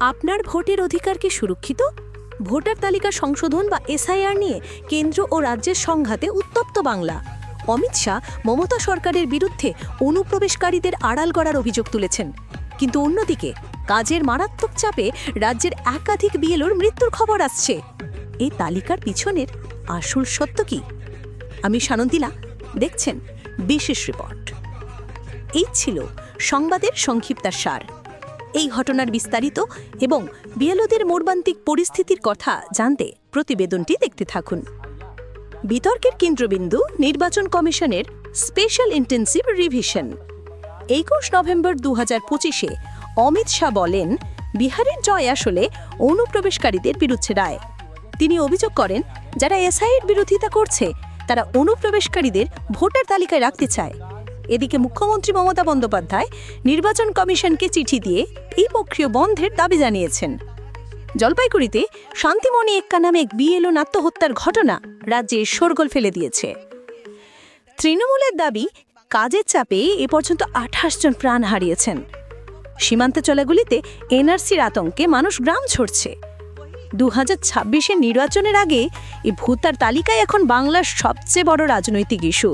আপনার ভোটের অধিকার কি সুরক্ষিত? ভোটার তালিকা সংশোধন বা এসআইআর নিয়ে কেন্দ্র ও রাজ্যের সংঘাতে উত্তপ্ত বাংলা। অমিত শাহ মমতা সরকারের বিরুদ্ধে অনুপ্রবেশকারীদের আড়াল করার অভিযোগ তুলেছেন। কিন্তু অন্যদিকে, কাজের মারাত্মক চাপে রাজ্যের একাধিক বিএলওর মৃত্যুর খবর আসছে। এই তালিকার পিছনের আসল সত্য কি? আমি সানন্দিলা, দেখছেন বিশেষ রিপোর্ট। এই ছিল সংবাদের সংক্ষিপ্তার এই ঘটনার বিস্তারিত এবং বিএলওদের মর্মান্তিক পরিস্থিতির কথা জানতে প্রতিবেদনটি দেখতে থাকুন। বিতর্কের কেন্দ্রবিন্দু নির্বাচন কমিশনের স্পেশাল ইন্টেন্সিভ রিভিশন। একুশ নভেম্বর দু হাজার পঁচিশে অমিত শাহ বলেন, বিহারের জয় আসলে অনুপ্রবেশকারীদের বিরুদ্ধে রায়। তিনি অভিযোগ করেন, যারা এসআইয়ের বিরোধিতা করছে, তারা অনুপ্রবেশকারীদের ভোটার তালিকায় রাখতে চায়। এদিকে মুখ্যমন্ত্রী মমতা বন্দ্যোপাধ্যায় নির্বাচন কমিশনকে চিঠি দিয়ে এই প্রক্রিয়া বন্ধের দাবি জানিয়েছেন। জলপাইগুড়িতে শান্তিমণি এক্কা নামে এক বিএলও আত্মহত্যার ঘটনা রাজ্যে শোরগোল ফেলে দিয়েছে। তৃণমূলের দাবি, কাজের চাপে এ পর্যন্ত আঠাশ জন প্রাণ হারিয়েছেন। সীমান্ত চলাগুলিতে এনআরসির আতঙ্কে মানুষ গ্রাম ছড়ছে দু হাজার ছাব্বিশের নির্বাচনের আগে এই ভূতার তালিকায় এখন বাংলার সবচেয়ে বড় রাজনৈতিক ইস্যু।